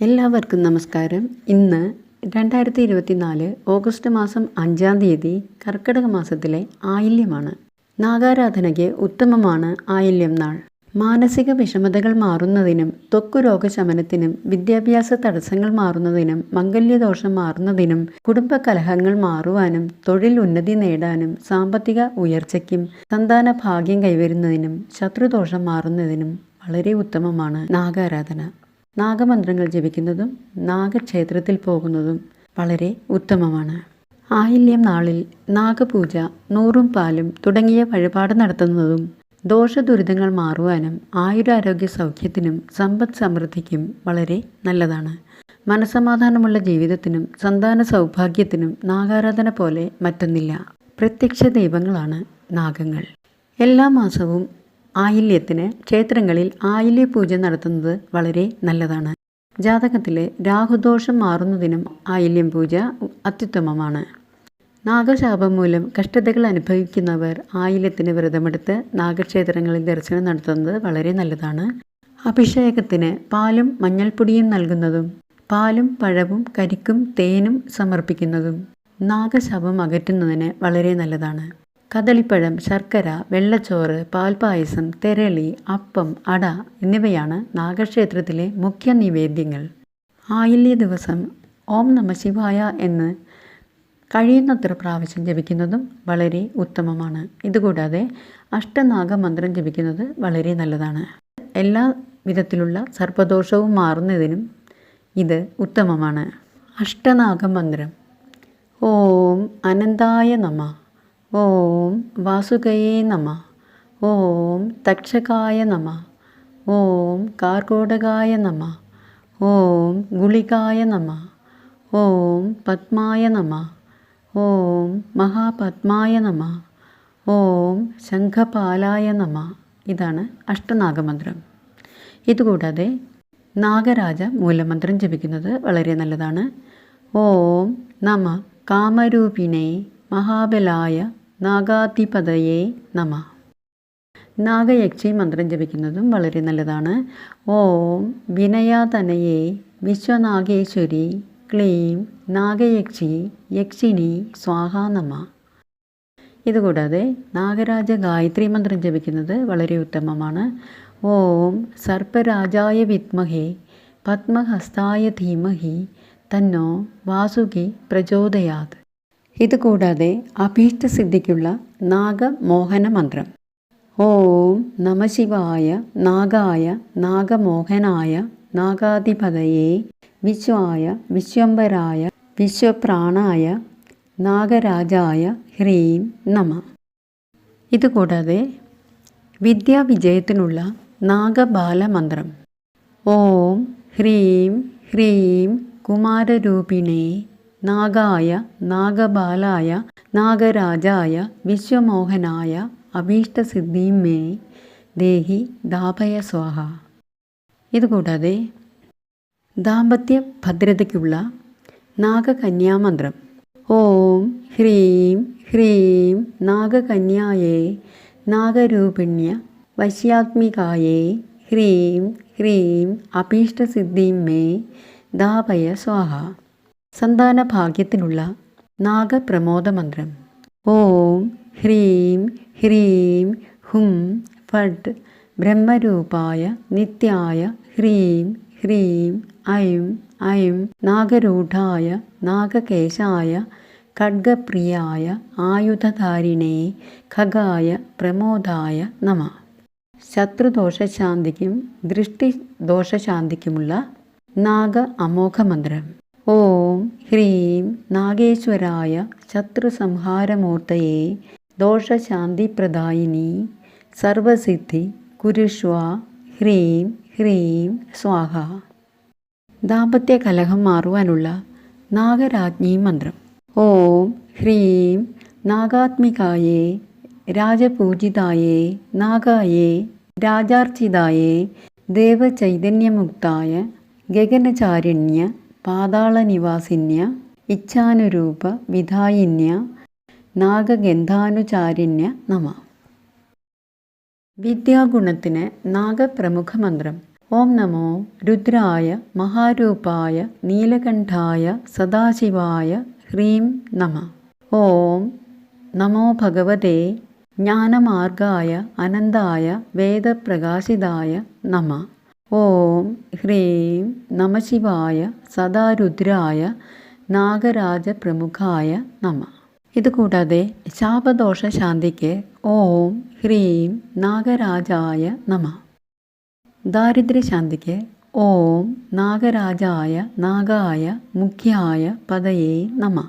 എല്ലാവർക്കും നമസ്കാരം. ഇന്ന് രണ്ടായിരത്തി ഇരുപത്തിനാല് ഓഗസ്റ്റ് മാസം അഞ്ചാം തീയതി കർക്കിടക മാസത്തിലെ ആയില്യമാണ്. നാഗാരാധനയ്ക്ക് ഉത്തമമാണ് ആയില്യം നാൾ. മാനസിക വിഷമതകൾ മാറുന്നതിനും ത്വക്കു രോഗശമനത്തിനും വിദ്യാഭ്യാസ തടസ്സങ്ങൾ മാറുന്നതിനും മംഗല്യദോഷം മാറുന്നതിനും കുടുംബ കലഹങ്ങൾ മാറുവാനും തൊഴിൽ ഉന്നതി നേടാനും സാമ്പത്തിക ഉയർച്ചയ്ക്കും സന്താന ഭാഗ്യം കൈവരുന്നതിനും ശത്രുദോഷം മാറുന്നതിനും വളരെ ഉത്തമമാണ് നാഗാരാധന. നാഗമന്ത്രങ്ങൾ ജപിക്കുന്നതും നാഗക്ഷേത്രത്തിൽ പോകുന്നതും വളരെ ഉത്തമമാണ്. ആയില്യം നാളിൽ നാഗപൂജ നൂറും പാലും തുടങ്ങിയ വഴിപാട് നടത്തുന്നതും ദോഷദുരിതങ്ങൾ മാറുവാനും ആയുരാരോഗ്യ സൗഖ്യത്തിനും സമ്പദ് സമൃദ്ധിക്കും വളരെ നല്ലതാണ്. മനസമാധാനമുള്ള ജീവിതത്തിനും സന്താന സൗഭാഗ്യത്തിനും നാഗാരാധന പോലെ മറ്റൊന്നില്ല. പ്രത്യക്ഷ ദൈവങ്ങളാണ് നാഗങ്ങൾ. എല്ലാ മാസവും ആയില്യത്തിന് ക്ഷേത്രങ്ങളിൽ ആയില്യ പൂജ നടത്തുന്നത് വളരെ നല്ലതാണ്. ജാതകത്തിലെ രാഹുദോഷം മാറുന്നതിനും ആയില്യം പൂജ അത്യുത്തമമാണ്. നാഗശാപം മൂലം കഷ്ടതകൾ അനുഭവിക്കുന്നവർ ആയില്യത്തിന് വ്രതമെടുത്ത് നാഗക്ഷേത്രങ്ങളിൽ ദർശനം നടത്തുന്നത് വളരെ നല്ലതാണ്. അഭിഷേകത്തിന് പാലും മഞ്ഞൾപ്പൊടിയും നൽകുന്നതും പാലും പഴവും കരിക്കും തേനും സമർപ്പിക്കുന്നതും നാഗശാപം അകറ്റുന്നതിന് വളരെ നല്ലതാണ്. കദളിപ്പഴം ശർക്കര വെള്ളച്ചോറ് പാൽപ്പായസം തെരളി അപ്പം അട എന്നിവയാണ് നാഗക്ഷേത്രത്തിലെ മുഖ്യ നിവേദ്യങ്ങൾ. ആയില്യ ദിവസം ഓം നമ ശിവായ എന്ന് കഴിയുന്നത്ര പ്രാവശ്യം ജപിക്കുന്നതും വളരെ ഉത്തമമാണ്. ഇതുകൂടാതെ അഷ്ടനാഗമന്ത്രം ജപിക്കുന്നത് വളരെ നല്ലതാണ്. എല്ലാ വിധത്തിലുള്ള സർപ്പദോഷവും മാറുന്നതിനും ഇത് ഉത്തമമാണ്. അഷ്ടനാഗമന്ത്രം. ഓം അനന്തായ നമ. ഓം വാസുകയേ നമ. ഓം തക്ഷകായ നമ. ഓം കാർകോടകായ നമ. ഓം ഗുളികായ നമ. ഓം പത്മായ നമ. ഓം മഹാപത്മായ നമ. ഓം ശംഖപാലായ നമ. ഇതാണ് അഷ്ടനാഗമന്ത്രം. ഇതുകൂടാതെ നാഗരാജ മൂലമന്ത്രം ജപിക്കുന്നത് വളരെ നല്ലതാണ്. ഓം നമ കാമരൂപിണേ മഹാബലായ നാഗാധിപതയെ നമ. നാഗയക്ഷി മന്ത്രം ജപിക്കുന്നതും വളരെ നല്ലതാണ്. ഓം വിനയാതനയെ വിശ്വനാഗേശ്വരി ക്ലീം നാഗയക്ഷി യക്ഷിണി സ്വാഹ നമ. ഇതുകൂടാതെ നാഗരാജ ഗായത്രി മന്ത്രം ജപിക്കുന്നത് വളരെ ഉത്തമമാണ്. ഓം സർപ്പരാജായ വിത്മഹേ പത്മഹസ്തായ ധീമഹി തന്നോ വാസുകി പ്രചോദയാത്. ഇതുകൂടാതെ അഭീഷ്ടസിദ്ധിക്കുള്ള നാഗമോഹന മന്ത്രം ഓം നമശിവായ നാഗായ നാഗമോഹനായ നാഗാധിപതയെ വിശ്വായ വിശ്വംബരായ വിശ്വപ്രാണായ നാഗരാജായ ഹ്രീം നമ. ഇതുകൂടാതെ വിദ്യാവിജയത്തിനുള്ള നാഗബാല മന്ത്രം ഓം ഹ്രീം ഹ്രീം കുമാരരൂപിണേ നാഗായ നാഗബാലായ നാഗരാജായ വിശ്വമോഹനായ അഭീഷ്ടസിദ്ധിയും മേ ദേഹി ദാഭയ സ്വാഹ. ഇതുകൂടാതെ ദാമ്പത്യ ഭദ്രതയ്ക്കുള്ള നാഗകന്യാമന്ത്രം. ഓം ഹ്രീം ഹ്രീം നാഗകന്യായേ നാഗരൂപിണ്യ വശ്യാത്മികായേ ഹ്രീം ഹ്രീം അഭീഷ്ടസിദ്ധിം മേ ദാപയ സ്വാഹ. സന്താന ഭാഗ്യത്തിനുള്ള നാഗപ്രമോദ മന്ത്രം ഓം ഹ്രീം ഹ്രീം ഹും ഫഡ് ബ്രഹ്മരൂപായ നിത്യായ ഹ്രീം ഹ്രീം ഐം ഐം നാഗരൂഢായ നാഗകേശായ ഖഡ്ഗപ്രിയായ ആയുധധാരിണേ ഖഗായ പ്രമോദായ നമ. ശത്രുദോഷശാന്തിക്കും ദൃഷ്ടിദോഷശാന്തിക്കുമുള്ള നാഗ അമോഘമന്ത്രം. ഓം ഹ്രീം നാഗേശ്വരായ ശത്രുസംഹാരമൂർത്തയെ ദോഷശാന്തിപ്രദായിനി സർവസിദ്ധി കുരുഷ്വ ഹ്രീം ഹ്രീം സ്വാഹ. ദാമ്പത്യ കലഹം മാറുവാനുള്ള നാഗരാജ്ഞി മന്ത്രം. ഓം ഹ്രീം നാഗാത്മികായേ രാജപൂജിതായേ നാഗായേ രാജാർച്ചിതായേ ദേവചൈതന്യമുക്തായ ഗഗനചാരിണ്യ പാതാളനിവാസിന്യ ഇച്ഛാനുരൂപ വിധായിന്യ നാഗഗന്ധാനുചാരിണ്യ നമ. വിദ്യാഗുണത്തിന് നാഗപ്രമുഖ മന്ത്രം ഓം നമോ രുദ്രായ മഹാരൂപായ നീലകണ്ഠായ സദാശിവായ ഹ്രീം നമ. ഓം നമോ ഭഗവതേ ജ്ഞാനമാർഗായ അനന്തായ വേദപ്രകാശിതായ നമ. ഓം ഹ്രീം നമശിവായ സദാരുദ്രായ നാഗരാജ പ്രമുഖായ നമ. ഇതുകൂടാതെ ശാപദോഷ ശാന്തിക്ക് ഓം ഹ്രീം നാഗരാജായ നമ. ദാരിദ്ര്യശാന്തിക്ക് ഓം നാഗരാജായ നാഗായ മുഖ്യായ പദയേ നമ.